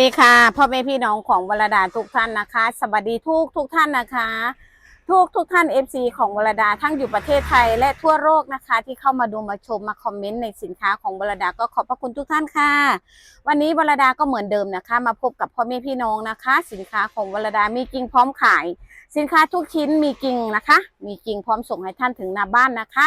ดีค่ะพ่อแม่พี่น้องของวรดาทุกท่านนะคะ สวัสดีทุกทุกท่านนะคะ ทุกทุกท่าน FC ของวรดาทั้งอยู่ประเทศไทยและทั่วโลกนะคะ ที่เข้ามาดูมาชมมาคอมเมนต์ในสินค้าของวรดาก็ขอบพระคุณทุกท่านค่ะ วันนี้วรดาก็เหมือนเดิมนะคะ มาพบกับพ่อแม่พี่น้องนะคะ สินค้าของวรดามีจริงพร้อมขาย สินค้าทุกชิ้นมีจริงนะคะ มีจริงพร้อมส่งให้ท่านถึงหน้าบ้านนะคะ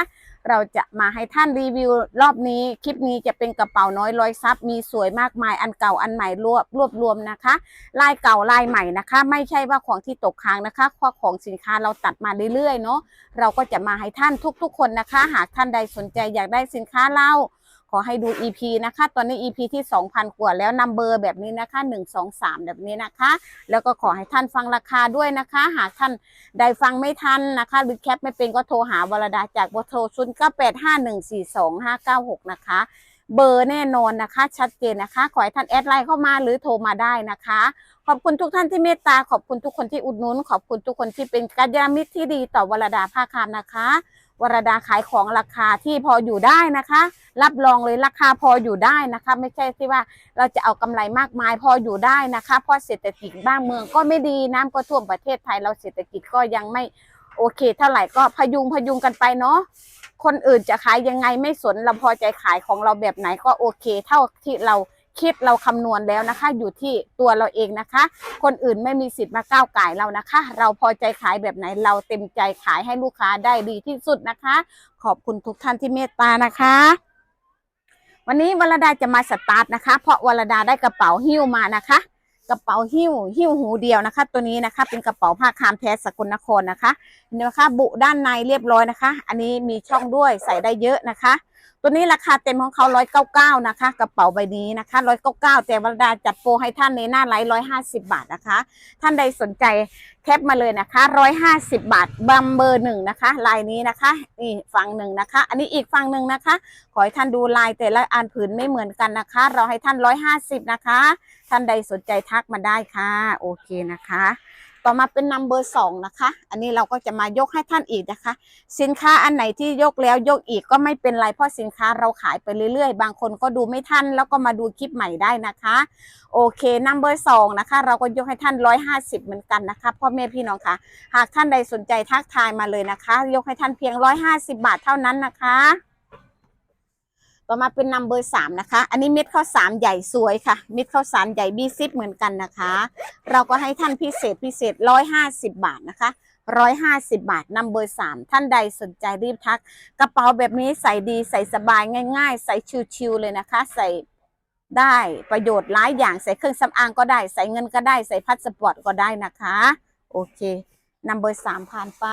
เราจะมาให้ท่านรีวิวรอบนี้ คลิปนี้จะเป็นกระเป๋าน้อยร้อยซับมีสวยมากมายอันเก่าอันใหม่รวบรวบรวมนะคะลายเก่าลายใหม่นะคะ ไม่ใช่ว่าของที่ตกค้างนะคะเพราะของสินค้าเราตัดมาเรื่อยๆเนาะเราก็จะมาให้ท่านทุกๆ คนนะคะ หากท่านใดสนใจอยากได้สินค้าเรา ขอให้ดู EP นะคะ ตอนนี้ EP ที่2,000กว่าแล้วนัมเบอร์แบบนี้นะคะ 1 2 3 แบบนี้นะคะ แล้วก็ขอให้ท่านฟังราคาด้วยนะคะ หากท่านใดฟังไม่ทันนะคะ หรือแคปไม่เป็นก็โทรหาวรดาจากเบอร์โทรศูนย์เก้าแปดห้าหนึ่งสี่สองห้าเก้าหกนะคะ เบอร์แน่นอนนะคะ ชัดเจนนะคะ ขอให้ท่านแอดไลน์เข้ามาหรือโทรมาได้นะคะ ขอบคุณทุกท่านที่เมตตาขอบคุณทุกคนที่อุดหนุน ขอบคุณทุกคนที่เป็นกัลยาณมิตรที่ดีต่อวรดาภาคามนะคะ วรดาขายของราคาที่พออยู่ได้นะคะ รับรองเลยราคาพออยู่ได้นะคะ ไม่ใช่ที่ว่าเราจะเอากำไรมากมายพออยู่ได้นะคะ เพราะเศรษฐกิจบ้านเมืองก็ไม่ดีน้ำก็ท่วมประเทศไทยเราเศรษฐกิจก็ยังไม่โอเค เท่าไหร่ก็พยุงพยุงกันไปเนาะคนอื่นจะขายยังไงไม่สนเราพอใจขายของเราแบบไหนก็โอเค เท่าที่เรา คิดเราคำนวณแล้วนะคะ อยู่ที่ตัวเราเองนะคะ คนอื่นไม่มีสิทธิ์มาก้าวไก่เรานะคะ เราพอใจขายแบบไหนเราเต็มใจขายให้ลูกค้าได้ดีที่สุดนะคะ ขอบคุณทุกท่านที่เมตตานะคะวันนี้วรดาจะมาสตาร์ทนะคะ เพราะวรดาได้กระเป๋าหิ้วมานะคะ กระเป๋าหิ้วหิ้วหูเดียวนะคะ ตัวนี้นะคะ เป็นกระเป๋าผ้าคามแท้สกลนครนะคะนี่นะคะ บุด้านในเรียบร้อยนะคะ อันนี้มีช่องด้วยใส่ได้เยอะนะคะ ตัวนี้ราคาเต็มของเขาร้อยเก้าเก้านะคะ กระเป๋าใบนี้นะคะร้อยเก้าเก้าแต่วรดาจัดโปรให้ท่านในหน้าไลฟ์ร้อยห้าสิบบาทนะคะ ท่านใดสนใจแคปมาเลยนะคะร้อยห้าสิบบาทบัมเบอร์หนึ่งนะคะ ลายนี้นะคะนี่ฝั่งหนึ่งนะคะ อันนี้อีกฝั่งหนึ่งนะคะ ขอให้ท่านดูลายแต่ละอันผืนไม่เหมือนกันนะคะ เราให้ท่านร้อยห้าสิบนะคะ ท่านใดสนใจทักมาได้ค่ะ โอเคนะคะ ต่อมาเป็นนัมเบอร์สองนะคะ อันนี้เราก็จะมายกให้ท่านอีกนะคะ สินค้าอันไหนที่ยกแล้วยกอีกก็ไม่เป็นไรเพราะสินค้าเราขายไปเรื่อยๆ บางคนก็ดูไม่ทันแล้วก็มาดูคลิปใหม่ได้นะคะ โอเคนัมเบอร์สองนะคะ เราก็ยกให้ท่านร้อยห้าสิบเหมือนกันนะคะพ่อแม่พี่น้องค่ะหากท่านใดสนใจทักทายมาเลยนะคะ ยกให้ท่านเพียงร้อยห้าสิบาทเท่านั้นนะคะ ต่อมาเป็นนัมเบอร์สามนะคะ อันนี้เม็ดข้าวสารใหญ่สวยค่ะ เม็ดข้าวสารใหญ่บีซิปเหมือนกันนะคะ เราก็ให้ท่านพิเศษพิเศษร้อยห้าสิบบาทนะคะร้อยห้าสิบบาทนัมเบอร์สามท่านใดสนใจรีบทัก กระเป๋าแบบนี้ใส่ดีใส่สบายง่าย ๆ ใส่ชิวๆเลยนะคะ ใส่ได้ประโยชน์หลายอย่างใส่เครื่องสำอางก็ได้ ใส่เงินก็ได้ใส่พาสปอร์ตก็ได้นะคะ โอเคนัมเบอร์สามผ่านไป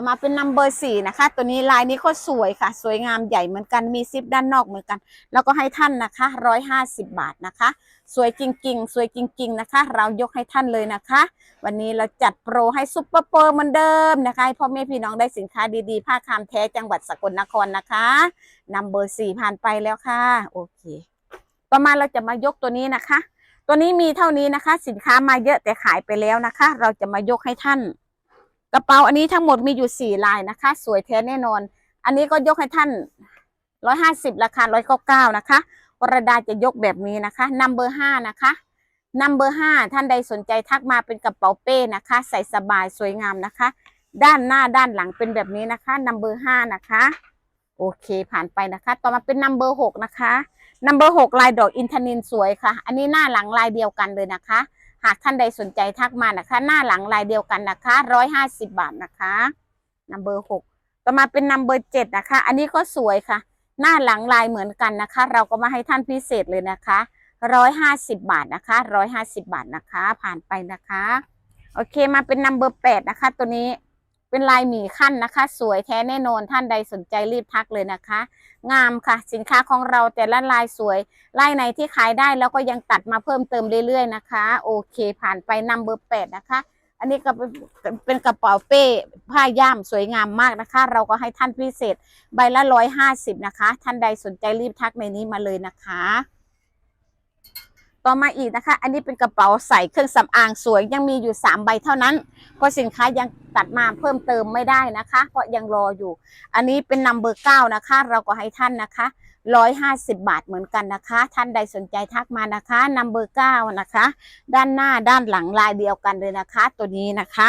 ต่อมาเป็นนัมเบอร์สี่นะคะ ตัวนี้ลายนี้ก็สวยค่ะ สวยงามใหญ่เหมือนกัน มีซิปด้านนอกเหมือนกัน แล้วก็ให้ท่านนะคะร้อยห้าสิบบาทนะคะ สวยจริง ๆ สวยจริง ๆนะคะ เรายกให้ท่านเลยนะคะ วันนี้เราจัดโปรให้ซุปเปอร์โปรเหมือนเดิมนะคะให้พ่อแม่พี่น้องได้สินค้าดีๆ ผ้าคามแท้จังหวัดสกลนครนะคะนัมเบอร์สี่ผ่านไปแล้วค่ะโอเค ต่อมาเราจะมายกตัวนี้นะคะ ตัวนี้มีเท่านี้นะคะ สินค้ามาเยอะแต่ขายไปแล้วนะคะ เราจะมายกให้ท่าน กระเป๋าอันนี้ทั้งหมดมีอยู่สี่ลายนะคะ สวยแท้แน่นอน อันนี้ก็ยกให้ท่านร้อยห้าสิบราคาร้อยเก้าเก้านะคะวรดาจะยกแบบนี้นะคะนัมเบอร์ห้านะคะนัมเบอร์ห้าท่านใดสนใจทักมาเป็นกระเป๋าเป้นะคะ ใส่สบายสวยงามนะคะ ด้านหน้าด้านหลังเป็นแบบนี้นะคะนัมเบอร์ห้านะคะ โอเคผ่านไปนะคะ ต่อมาเป็นนัมเบอร์หกนะคะนัมเบอร์หกลายดอกอินทนินสวยค่ะ อันนี้หน้าหลังลายเดียวกันเลยนะคะ หากท่านใดสนใจทักมานะคะ หน้าหลังลายเดียวกันนะคะร้อยห้าสิบบาทนะคะนัมเบอร์หกต่อมาเป็นนัมเบอร์เจ็ดนะคะ อันนี้ก็สวยค่ะ หน้าหลังลายเหมือนกันนะคะ เราก็มาให้ท่านพิเศษเลยนะคะร้อยห้าสิบบาทนะคะร้อยห้าสิบบาทนะคะ ผ่านไปนะคะ โอเคมาเป็นนัมเบอร์แปดนะคะ ตัวนี้ เป็นลายหมีขั้นนะคะ สวยแท้แน่นอนท่านใดสนใจรีบทักเลยนะคะ งามค่ะ สินค้าของเราแต่ละลายสวย ลายไหนที่ขายได้แล้วก็ยังตัดมาเพิ่มเติมเรื่อยๆนะคะ โอเค ผ่านไปนัมเบอร์แปดนะคะ อันนี้ก็เป็นกระเป๋าเป้ผ้าย่ามสวยงามมากนะคะ เราก็ให้ท่านพิเศษ ใบละร้อยห้าสิบนะคะ ท่านใดสนใจรีบทักในนี้มาเลยนะคะ ต่อมาอีกนะคะ อันนี้เป็นกระเป๋าใส่เครื่องสำอางสวยยังมีอยู่สามใบเท่านั้น เพราะสินค้ายังตัดมาเพิ่มเติมไม่ได้นะคะ เพราะยังรออยู่ อันนี้เป็นนัมเบอร์เก้านะคะ เราก็ให้ท่านนะคะร้อยห้าสิบบาทเหมือนกันนะคะ ท่านใดสนใจทักมานะคะนัมเบอร์เก้านะคะ ด้านหน้าด้านหลังลายเดียวกันเลยนะคะ ตัวนี้นะคะ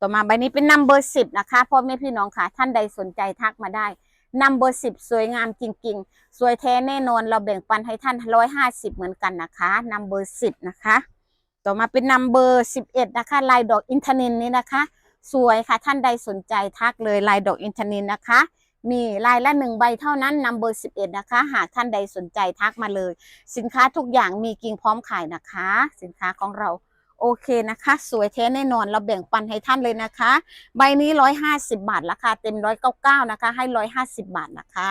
ต่อมาใบนี้เป็นนัมเบอร์สิบนะคะพ่อแม่พี่น้องค่ะท่านใดสนใจทักมาได้ นัมเบอร์สิบสวยงามจริง ๆ สวยแท้แน่นอนเราแบ่งปันให้ท่านร้อยห้าสิบเหมือนกันนะคะนัมเบอร์สิบนะคะ ต่อมาเป็นนัมเบอร์สิบเอ็ดนะคะ ลายดอกอินทนินนี้นะคะ สวยค่ะท่านใดสนใจทักเลยลายดอกอินทนินนะคะ มีลายละหนึ่งใบเท่านั้นนัมเบอร์สิบเอ็ดนะคะ หากท่านใดสนใจทักมาเลย สินค้าทุกอย่างมีกิ่งพร้อมขายนะคะ สินค้าของเรา โอเคนะคะ สวยแท้แน่นอนเราแบ่งปันให้ท่านเลยนะคะ ใบนี้ร้อยห้าสิบาทราคาเต็มร้อยเก้าเก้านะคะ ให้ร้อยห้าสิบาทนะคะ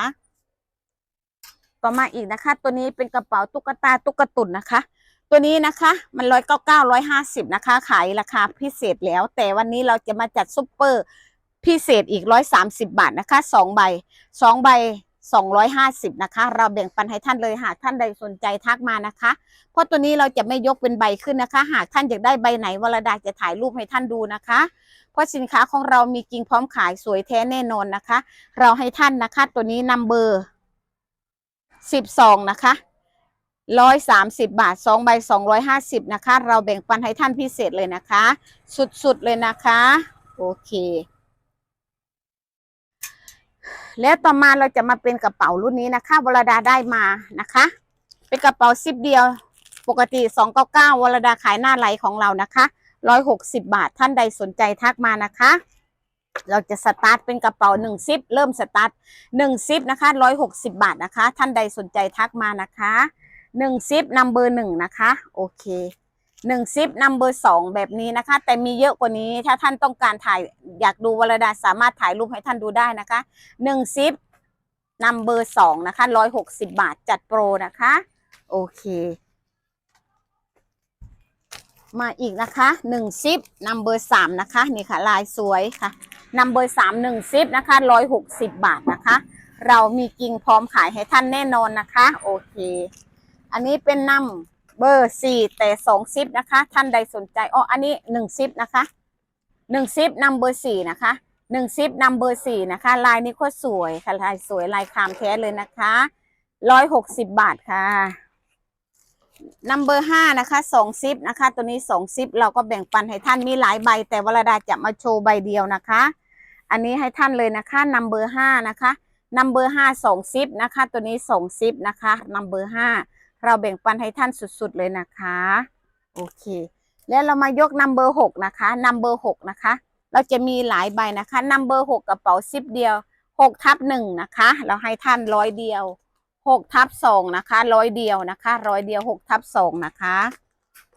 ต่อมาอีกนะคะ ตัวนี้เป็นกระเป๋าตุ๊กตาตุ๊กตุนนะคะ ตัวนี้นะคะ มันร้อยเก้าเก้าร้อยห้าสิบนะคะ ขายราคาพิเศษแล้ว แต่วันนี้เราจะมาจัดซุปเปอร์พิเศษอีกร้อยสามสิบาทนะคะสองใบสองใบ สองร้อยห้าสิบนะคะ เราแบ่งปันให้ท่านเลยหากท่านใดสนใจทักมานะคะ เพราะตัวนี้เราจะไม่ยกเป็นใบขึ้นนะคะ หากท่านอยากได้ใบไหนวรดาจะถ่ายรูปให้ท่านดูนะคะ เพราะสินค้าของเรามีจริงพร้อมขายสวยแท้แน่นอนนะคะ เราให้ท่านนะคะ ตัวนี้นัมเบอร์สิบสองนะคะร้อยสามสิบบาทสองใบสองร้อยห้าสิบนะคะ เราแบ่งปันให้ท่านพิเศษเลยนะคะ สุดๆเลยนะคะ โอเค แล้วต่อมาเราจะมาเป็นกระเป๋ารุ่นนี้นะคะวรดาได้มานะคะ เป็นกระเป๋าซิปเดียวปกติสองเก้าเก้าวรดาขายหน้าไหลของเรานะคะร้อยหกสิบาทท่านใดสนใจทักมานะคะ เราจะสตาร์ทเป็นกระเป๋าหนึ่งซิปเริ่มสตาร์ทหนึ่งซิปนะคะร้อยหกสิบาทนะคะ ท่านใดสนใจทักมานะคะหนึ่งซิปนัมเบอร์หนึ่งนะคะ โอเค หนึ่งซิปนัมเบอร์สองแบบนี้นะคะ แต่มีเยอะกว่านี้ถ้าท่านต้องการถ่ายอยากดูวรดาสามารถถ่ายรูปให้ท่านดูได้นะคะหนึ่งซิปนัมเบอร์สองนะคะร้อยหกสิบาทจัดโปรนะคะ โอเค มาอีกนะคะหนึ่งซิปนัมเบอร์สามนะคะนี่ค่ะ ลายสวยค่ะนัมเบอร์สามหนึ่งซิปนะคะร้อยหกสิบบาทนะคะ เรามีกิ่งพร้อมขายให้ท่านแน่นอนนะคะ โอเค อันนี้เป็นนัม เบอร์สี่แต่สองซิปนะคะ ท่านใดสนใจอ๋ออันนี้หนึ่งซิปนะคะหนึ่งซิปนัมเบอร์สี่นะคะหนึ่งซิปนัมเบอร์สี่นะคะ ลายนี้ก็สวยค่ะลายสวยลายคามแท้เลยนะคะร้อยหกสิบบาทค่ะนัมเบอร์ห้านะคะสองซิปนะคะ ตัวนี้สองซิปเราก็แบ่งปันให้ท่านมีหลายใบ แต่วรดาจะมาโชว์ใบเดียวนะคะ อันนี้ให้ท่านเลยนะคะนัมเบอร์ห้านะคะนัมเบอร์ห้าสองซิปนะคะ ตัวนี้สองซิปนะคะนัมเบอร์ห้า เราแบ่งปันให้ท่านสุดๆเลยนะคะ โอเค แล้วเรามายกนัมเบอร์หกนะคะนัมเบอร์หกนะคะ เราจะมีหลายใบนะคะนัมเบอร์หกกระเป๋าซิปเดียวหกทับหนึ่งนะคะ เราให้ท่านร้อยเดียวหกทับสองนะคะร้อยเดียวนะคะร้อยเดียวหกทับสองนะคะ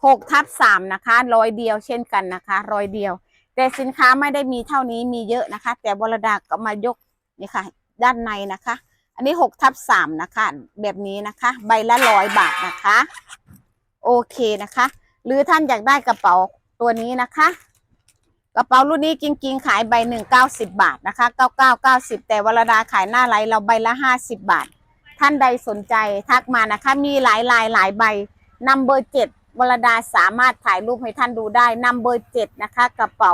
หกทับสามนะคะร้อยเดียวเช่นกันนะคะร้อยเดียว แต่สินค้าไม่ได้มีเท่านี้มีเยอะนะคะ แต่บรดาก็มายกนี่ค่ะ ด้านในนะคะ อันนี้หกทับสามนะคะ แบบนี้นะคะ ใบละร้อยบาทนะคะ โอเคนะคะ หรือท่านอยากได้กระเป๋าตัวนี้นะคะ กระเป๋ารุ่นนี้จริงๆ ขายใบหนึ่งเก้าสิบบาทนะคะเก้าเก้าเก้าสิบแต่วรดาขายหน้าไลเราใบละห้าสิบบาท ท่านใดสนใจทักมานะคะ มีหลายลายหลายใบนัมเบอร์เจ็ดวรดาสามารถถ่ายรูปให้ท่านดูได้นัมเบอร์เจ็ดนะคะ กระเป๋า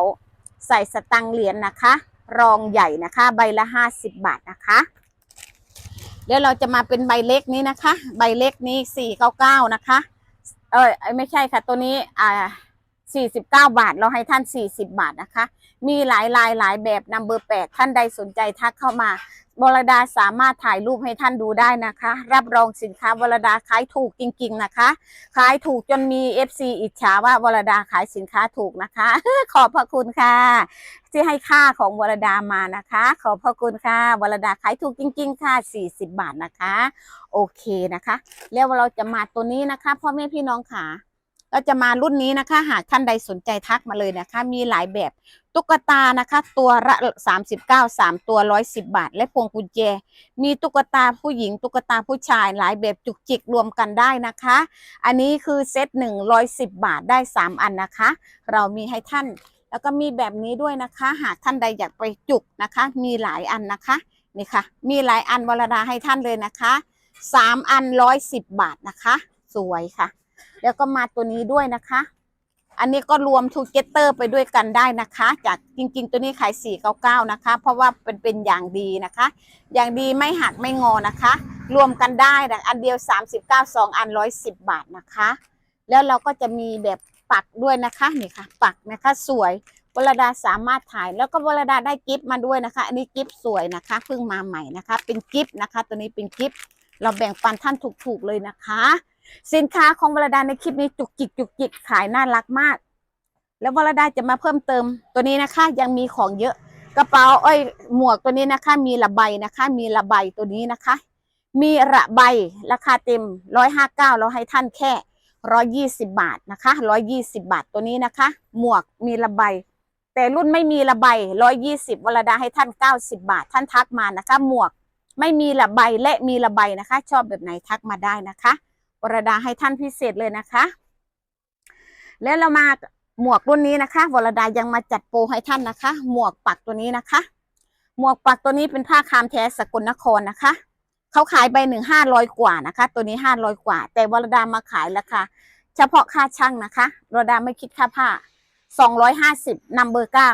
ใส่สตังค์เหรียญนะคะ รองใหญ่นะคะ ใบละห้าสิบบาทนะคะ แล้วเราจะมาเป็นใบเล็กนี้นะคะ ใบเล็กนี้สี่เก้าเก้านะคะ เออไม่ใช่ค่ะตัวนี้อ่าสี่สิบเก้าบาทเราให้ท่านสี่สิบบาทนะคะ มีหลายลายหลายแบบนัมเบอร์แปดท่านใดสนใจทักเข้ามา วรดาสามารถถ่ายรูปให้ท่านดูได้นะคะ รับรองสินค้าวรดาขายถูกจริง ๆนะคะ ขายถูกจนมี FC อิจฉาว่าวรดาขายสินค้าถูกนะคะ ขอบพระคุณค่ะ ที่ให้ค่าของวรดามานะคะ ขอบพระคุณค่ะ วรดาขายถูกจริง ๆ ค่ะ 40 บาทนะคะ โอเคนะคะ แล้วเราจะมาตัวนี้นะคะพ่อแม่พี่น้องค่ะ เราจะมารุ่นนี้นะคะ หากท่านใดสนใจทักมาเลยนะคะ มีหลายแบบตุ๊กตานะคะ ตัวละ39 3 ตัว 110 บาท และพวงกุญแจ มีตุ๊กตาผู้หญิง ตุ๊กตาผู้ชายหลายแบบจุกจิกรวมกันได้นะคะ อันนี้คือเซตหนึ่งร้อยสิบบาทได้สามอันนะคะ เรามีให้ท่าน แล้วก็มีแบบนี้ด้วยนะคะ หากท่านใดอยากไปจุกนะคะ มีหลายอันนะคะนี่ค่ะ มีหลายอันวรดาให้ท่านเลยนะคะสามอันร้อยสิบบาทนะคะ สวยค่ะ แล้วก็มาตัวนี้ด้วยนะคะ อันนี้ก็รวมทูเกเตอร์ไปด้วยกันได้นะคะ จากจริง ๆ ตัวนี้ขาย 499 นะคะ เพราะว่าเป็นเป็นอย่างดีนะคะ อย่างดีไม่หักไม่งอนะคะ รวมกันได้นะอันเดียว 39 2 อัน 110 บาทนะคะ แล้วเราก็จะมีแบบปักด้วยนะคะนี่ค่ะ ปักนะคะสวยวรดาสามารถถ่ายแล้วก็วรดาได้กิฟต์มาด้วยนะคะ อันนี้กิฟต์สวยนะคะเพิ่งมาใหม่นะคะ เป็นกิฟต์นะคะ ตัวนี้เป็นกิฟต์เราแบ่งปันท่านถูกๆเลยนะคะ สินค้าของวรดาในคลิปนี้จุกจิกจุกจิกขายน่ารักมาก แล้ววรดาจะมาเพิ่มเติมตัวนี้นะคะ ยังมีของเยอะ กระเป๋าเอ้ยหมวกตัวนี้นะคะ มีระใบนะคะ มีระใบตัวนี้นะคะ มีระใบราคาเต็มร้อยห้าเก้าเราให้ท่านแค่ร้อยี่สิบาทนะคะร้อยี่สิบาทตัวนี้นะคะ หมวกมีระใบแต่รุ่นไม่มีระใบร้อยี่สิบวรดาให้ท่านเก้าสิบาท ท่านทักมานะคะ หมวกไม่มีระใบและมีระใบนะคะ ชอบแบบไหนทักมาได้นะคะ วรดาให้ท่านพิเศษเลยนะคะ แล้วเรามาหมวกรุ่นนี้นะคะ วรดายังมาจัดโปรให้ท่านนะคะ หมวกปักตัวนี้นะคะ หมวกปักตัวนี้เป็นผ้าคามแท้สกลนครนะคะเขาขายใบหนึ่งห้าร้อยกว่านะคะ ตัวนี้ห้าร้อยกว่า แต่วรดามาขายราคาเฉพาะค่าช่างนะคะวรดาไม่คิดค่าผ้าสองร้อยห้าสิบนัมเบอร์เก้า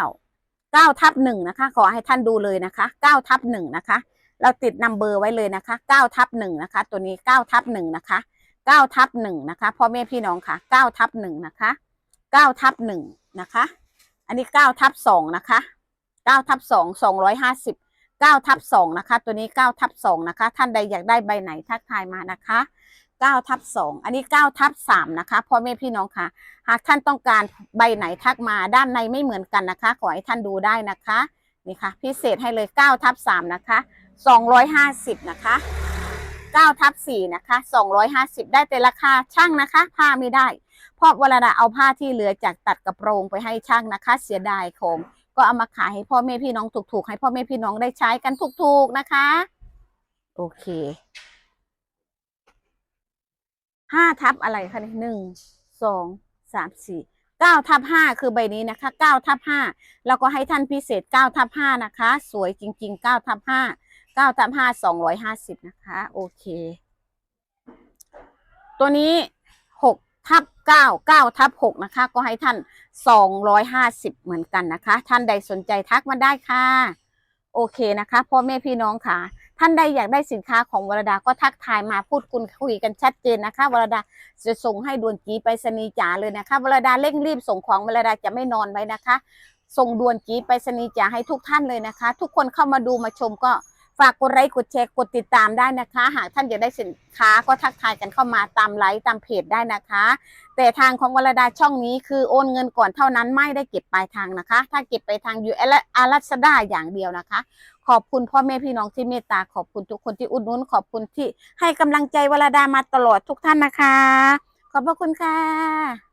เก้าทับหนึ่งนะคะ ขอให้ท่านดูเลยนะคะเก้าทับหนึ่งนะคะ เราติดนัมเบอร์ไว้เลยนะคะเก้าทับหนึ่งนะคะ ตัวนี้เก้าทับหนึ่งนะคะ เก้าทับหนึ่งนะคะพ่อแม่พี่น้องค่ะเก้าทับหนึ่งนะคะเก้าทับหนึ่งนะคะ อันนี้เก้าทับสองนะคะเก้าทับสองสองร้อยห้าสิบเก้าทับสองนะคะ ตัวนี้เก้าทับสองนะคะ ท่านใดอยากได้ใบไหนทักทายมานะคะเก้าทับสองอันนี้เก้าทับสามนะคะพ่อแม่พี่น้องค่ะ หากท่านต้องการใบไหนทักมาด้านในไม่เหมือนกันนะคะ ขอให้ท่านดูได้นะคะนี่ค่ะ พิเศษให้เลยเก้าทับสามนะคะสองร้อยห้าสิบนะคะ เก้าทับสี่นะคะสองร้อยห้าสิบได้แต่ราคาช่างนะคะ ผ้าไม่ได้เพราะเวลาเอาผ้าที่เหลือจากตัดกระโปรงไปให้ช่างนะคะ เสียดายของก็เอามาขายให้พ่อแม่พี่น้องถูกๆ ให้พ่อแม่พี่น้องได้ใช้กันถูกๆนะคะ โอเคห้าทับอะไรคะเนี่ยหนึ่งสองสามสี่เก้าทับห้าคือใบนี้นะคะเก้าทับห้าแล้วก็ให้ท่านพิเศษเก้าทับห้านะคะ สวยจริงๆเก้าทับห้า เก้าทับห้าสองร้อยห้าสิบนะคะ โอเค ตัวนี้หกทับเก้าเก้าทับหกนะคะ ก็ให้ท่านสองร้อยห้าสิบเหมือนกันนะคะ ท่านใดสนใจทักมาได้ค่ะ โอเคนะคะพ่อแม่พี่น้องค่ะ ท่านใดอยากได้สินค้าของวรดาก็ทักทายมาพูดคุยคุยกันชัดเจนนะคะวรดาจะส่งให้ด่วนจีไปรษณีจ๋าเลยนะคะวรดาเร่งรีบส่งของวรดาจะไม่นอนไว้นะคะส่งด่วนจีไปรษณีจ๋าให้ทุกท่านเลยนะคะ ทุกคนเข้ามาดูมาชมก็ ฝากกดไลค์กดแชร์กดติดตามได้นะคะ หากท่านอยากได้สินค้าก็ทักทายกันเข้ามาตามไลค์ตามเพจได้นะคะ แต่ทางของวรดาช่องนี้คือโอนเงินก่อนเท่านั้นไม่ได้เก็บปลายทางนะคะ ถ้าเก็บไปทางยูเอารัสดาอย่างเดียวนะคะ ขอบคุณพ่อแม่พี่น้องที่เมตตาขอบคุณทุกคนที่อุดหนุนขอบคุณที่ให้กำลังใจวรดามาตลอดทุกท่านนะคะ ขอบพระคุณค่ะ